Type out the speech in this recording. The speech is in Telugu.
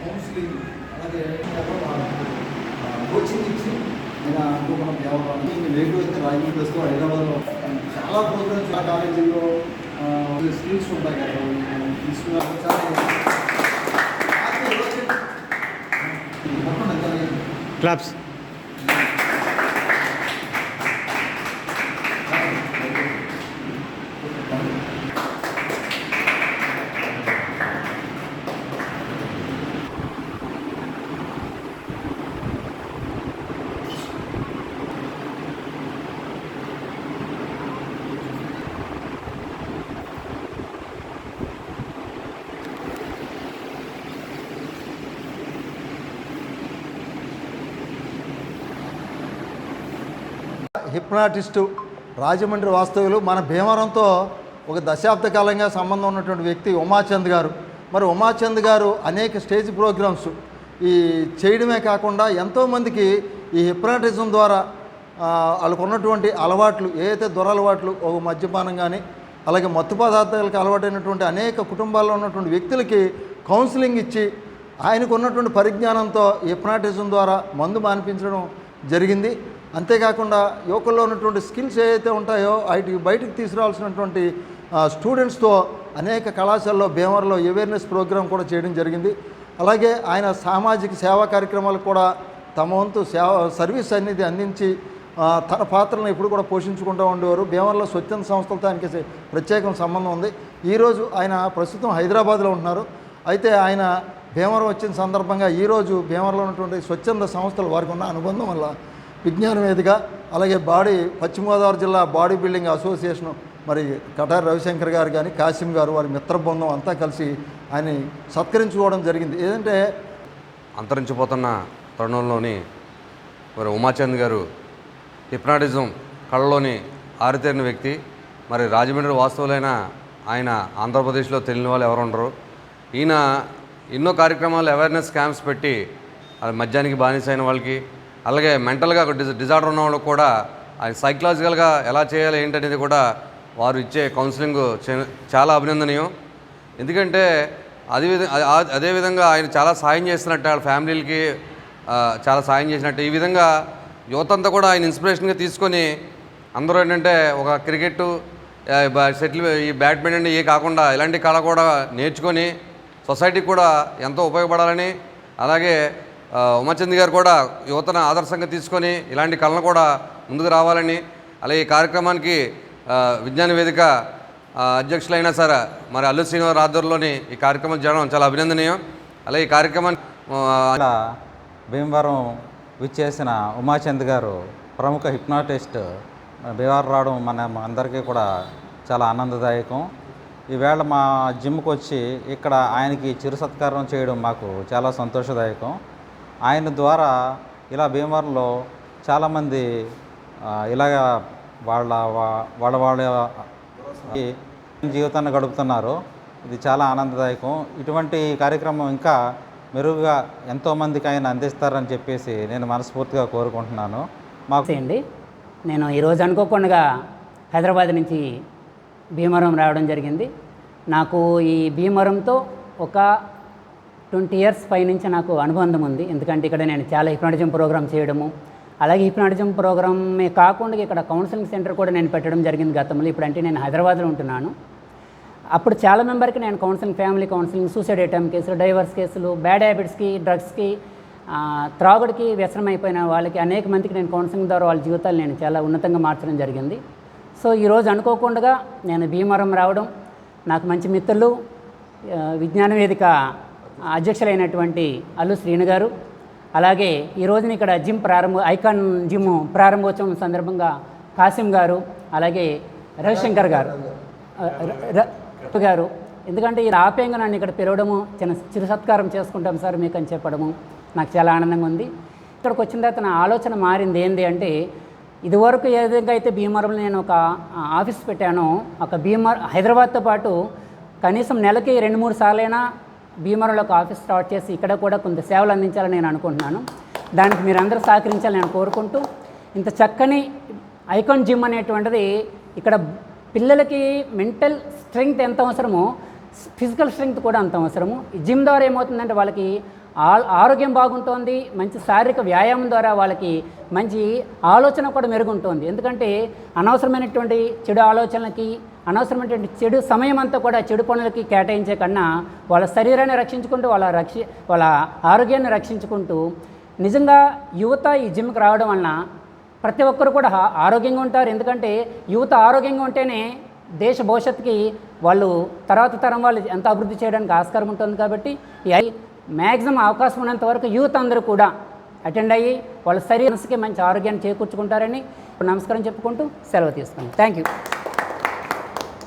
కౌన్సిలింగ్ అలాగే కోచింగ్ ఇచ్చి ఆయన అనుకున్న దేవరాన్ని నేటివ్ అయితే రాజమండ్రి వస్తూ హైదరాబాద్లో చాలా ప్రోగ్రామ్స్ ఆ కాలేజీలో స్కిల్స్ ఉంటాయి కదా తీసుకున్నారు చాలా మొత్తం ఎంత క్లాప్స్ హిప్నాటిస్టు రాజమండ్రి వాస్తవులు మన భీమవరంతో ఒక దశాబ్ద కాలంగా సంబంధం ఉన్నటువంటి వ్యక్తి ఉమాచంద్ గారు. మరి ఉమాచంద్ గారు అనేక స్టేజ్ ప్రోగ్రామ్స్ ఈ చేయడమే కాకుండా ఎంతోమందికి ఈ హిప్నాటిజం ద్వారా వాళ్ళకున్నటువంటి వాళ్ళకు ఉన్నటువంటి అలవాట్లు ఏదైతే దురలవాట్లు ఒక మద్యపానం కానీ అలాగే మత్తు పదార్థాలకు అలవాటైనటువంటి అనేక కుటుంబాల్లో ఉన్నటువంటి వ్యక్తులకి కౌన్సిలింగ్ ఇచ్చి ఆయనకు ఉన్నటువంటి పరిజ్ఞానంతో హిప్నాటిజం ద్వారా మందు మానిపించడం జరిగింది. అంతేకాకుండా యువకుల్లో ఉన్నటువంటి స్కిల్స్ ఏవైతే ఉంటాయో వాటికి బయటకు తీసుకురావాల్సినటువంటి స్టూడెంట్స్తో అనేక కళాశాలలో భీమవరంలో అవేర్నెస్ ప్రోగ్రాం కూడా చేయడం జరిగింది. అలాగే ఆయన సామాజిక సేవా కార్యక్రమాలు కూడా తమ వంతు సేవ సర్వీస్ అనేది అందించి తన పాత్రను ఎప్పుడు కూడా పోషించుకుంటూ ఉండేవారు. భీమవరంలో స్వచ్ఛంద సంస్థలతో ఆయనకి ప్రత్యేకం సంబంధం ఉంది. ఈరోజు ఆయన ప్రస్తుతం హైదరాబాద్లో ఉంటున్నారు అయితే ఆయన భీమవరం వచ్చిన సందర్భంగా ఈరోజు భీమవరంలో ఉన్నటువంటి స్వచ్ఛంద సంస్థలు వారికి ఉన్న అనుబంధం వల్ల విజ్ఞాన వేదిక అలాగే బాడీ పశ్చిమ గోదావరి జిల్లా బాడీ బిల్డింగ్ అసోసియేషను మరి కటారి రవిశంకర్ గారు కానీ కాసిం గారు వారి మిత్ర బృందం అంతా కలిసి ఆయన సత్కరించుకోవడం జరిగింది. ఏదంటే అంతరించిపోతున్న తరుణంలోని మరి ఉమాచంద్ గారు హిప్నాటిజం కళలోని ఆరితేరిన వ్యక్తి. మరి రాజమండ్రి వాస్తవులైన ఆయన ఆంధ్రప్రదేశ్లో తెలియని వాళ్ళు ఎవరు ఉండరు. ఈయన ఎన్నో కార్యక్రమాలు అవేర్నెస్ క్యాంప్స్ పెట్టి అది మద్యానికి బానిస అయిన వాళ్ళకి అలాగే మెంటల్గా ఒక డిజ డిజార్డర్ ఉన్న వాళ్ళు కూడా అది సైకలాజికల్గా ఎలా చేయాలి ఏంటనేది కూడా వారు ఇచ్చే కౌన్సిలింగ్ చాలా అభినందనీయం. ఎందుకంటే అదే విధంగా అదేవిధంగా ఆయన చాలా సాయం చేస్తున్నట్టు వాళ్ళ ఫ్యామిలీలకి చాలా సాయం చేసినట్టు. ఈ విధంగా యువత అంతా కూడా ఆయన ఇన్స్పిరేషన్గా తీసుకొని అందరూ ఏంటంటే ఒక క్రికెట్ సెటిల్ ఈ బ్యాడ్మింటన్ ఏ కాకుండా ఇలాంటి కళ కూడా నేర్చుకొని సొసైటీకి కూడా ఎంతో ఉపయోగపడాలని అలాగే ఉమాచంద్ గారు కూడా యువతను ఆదర్శంగా తీసుకొని ఇలాంటి కళను కూడా ముందుకు రావాలని అలాగే ఈ కార్యక్రమానికి విజ్ఞాన వేదిక అధ్యక్షులైనా సరే మరి అల్లు శ్రీనివాస్ ఆధ్వర్యంలోని ఈ కార్యక్రమం జరగడం చాలా అభినందనీయం. అలాగే ఈ కార్యక్రమాన్ని భీమవరం విచ్చేసిన ఉమాచంద్ గారు ప్రముఖ హిప్నాటిస్ట్ మన భీమవరం రావడం మన అందరికీ కూడా చాలా ఆనందదాయకం. ఈవేళ మా జిమ్కి వచ్చి ఇక్కడ ఆయనకి చిరు సత్కారం చేయడం మాకు చాలా సంతోషదాయకం. ఆయన ద్వారా ఇలా భీమవరంలో చాలామంది ఇలాగ వాళ్ళ వాళ్ళ వాళ్ళ జీవితాన్ని గడుపుతున్నారు. ఇది చాలా ఆనందదాయకం. ఇటువంటి కార్యక్రమం ఇంకా మెరుగుగా ఎంతోమందికి ఆయన అందిస్తారని చెప్పేసి నేను మనస్ఫూర్తిగా కోరుకుంటున్నాను. మాకు అండి నేను ఈరోజు అనుకోకుండా హైదరాబాద్ నుంచి భీమవరం రావడం జరిగింది. నాకు ఈ భీమవరంతో ఒక ట్వంటీ ఇయర్స్ పైనుంచి నాకు అనుబంధం ఉంది. ఎందుకంటే ఇక్కడ నేను చాలా హిప్నాటిజం ప్రోగ్రామ్ చేయడము. అలాగే హిప్నాటిజం ప్రోగ్రామే కాకుండా ఇక్కడ కౌన్సిలింగ్ సెంటర్ కూడా నేను పెట్టడం జరిగింది గతంలో. ఇప్పుడంటే నేను హైదరాబాద్లో ఉంటున్నాను. అప్పుడు చాలా మెంబర్కి నేను counselling family counselling suicide item కేసులు డైవర్స్ కేసులు బ్యాడ్ హ్యాబిట్స్కి డ్రగ్స్కి త్రాగుడికి వ్యసనం అయిపోయిన వాళ్ళకి అనేక మందికి నేను కౌన్సిలింగ్ ద్వారా వాళ్ళ జీవితాలు నేను చాలా ఉన్నతంగా మార్చడం జరిగింది. సో ఈరోజు అనుకోకుండా నేను భీమవరం రావడం నాకు మంచి మిత్రులు ఆ, విజ్ఞాన వేదిక అధ్యక్షులైనటువంటి అల్లు శ్రీను గారు. అలాగే ఈ రోజున ఇక్కడ జిమ్ ప్రారంభ ఐకాన్ జిమ్ ప్రారంభోత్సవం సందర్భంగా కాసిం గారు అలాగే రవిశంకర్ గారు. గారు. ఎందుకంటే ఈ ఆప్యాయంగా నన్ను ఇక్కడ పిలవడము చిన్న చిరు సత్కారం చేసుకుంటాం సార్ మీకు అని చెప్పడము. నాకు చాలా ఆనందంగా ఉంది. ఇక్కడికి వచ్చిన తర్వాత నా ఆలోచన మారింది ఏంటి అంటే ఇదివరకు ఏ విధంగా అయితే భీమవరంలో నేను ఒక ఆఫీస్ పెట్టానో ఒక భీమవరం హైదరాబాద్తో పాటు కనీసం నెలకి రెండు మూడు సార్లైనా భీమవరంలో ఒక ఆఫీస్ స్టార్ట్ చేసి ఇక్కడ కూడా కొంత సేవలు అందించాలని నేను అనుకుంటున్నాను. దానికి మీరందరూ సహకరించాలని నేను కోరుకుంటూ ఇంత చక్కని ఐకాన్ జిమ్ అనేటువంటిది ఇక్కడ పిల్లలకి మెంటల్ స్ట్రెంగ్త్ ఎంత అవసరమో ఫిజికల్ స్ట్రెంగ్త్ కూడా అంత అవసరము. ఈ జిమ్ ద్వారా ఏమవుతుందంటే వాళ్ళకి ఆరోగ్యం బాగుంటుంది మంచి శారీరక వ్యాయామం ద్వారా వాళ్ళకి మంచి ఆలోచన కూడా మెరుగుంటుంది. ఎందుకంటే అనవసరమైనటువంటి చెడు ఆలోచనలకి అనవసరమైనటువంటి చెడు సమయం అంతా కూడా చెడు పనులకి కేటాయించే కన్నా వాళ్ళ శరీరాన్ని రక్షించుకుంటూ వాళ్ళ రక్షి వాళ్ళ ఆరోగ్యాన్ని రక్షించుకుంటూ నిజంగా యువత ఈ జిమ్కి రావడం వలన ప్రతి ఒక్కరు కూడా ఆరోగ్యంగా ఉంటారు. ఎందుకంటే యువత ఆరోగ్యంగా ఉంటేనే దేశ భవిష్యత్తుకి వాళ్ళు తర్వాత తరం వాళ్ళు ఎంత అభివృద్ధి చేయడానికి ఆస్కారం ఉంటుంది కాబట్టి మ్యాక్సిమం అవకాశం ఉన్నంత వరకు యూత్ అందరూ కూడా అటెండ్ అయ్యి వాళ్ళ శరీరానికి మంచి ఆరోగ్యాన్ని చేకూర్చుకుంటారని నమస్కారం చెప్పుకుంటూ సెలవు తీసుకున్నాను థ్యాంక్ యూ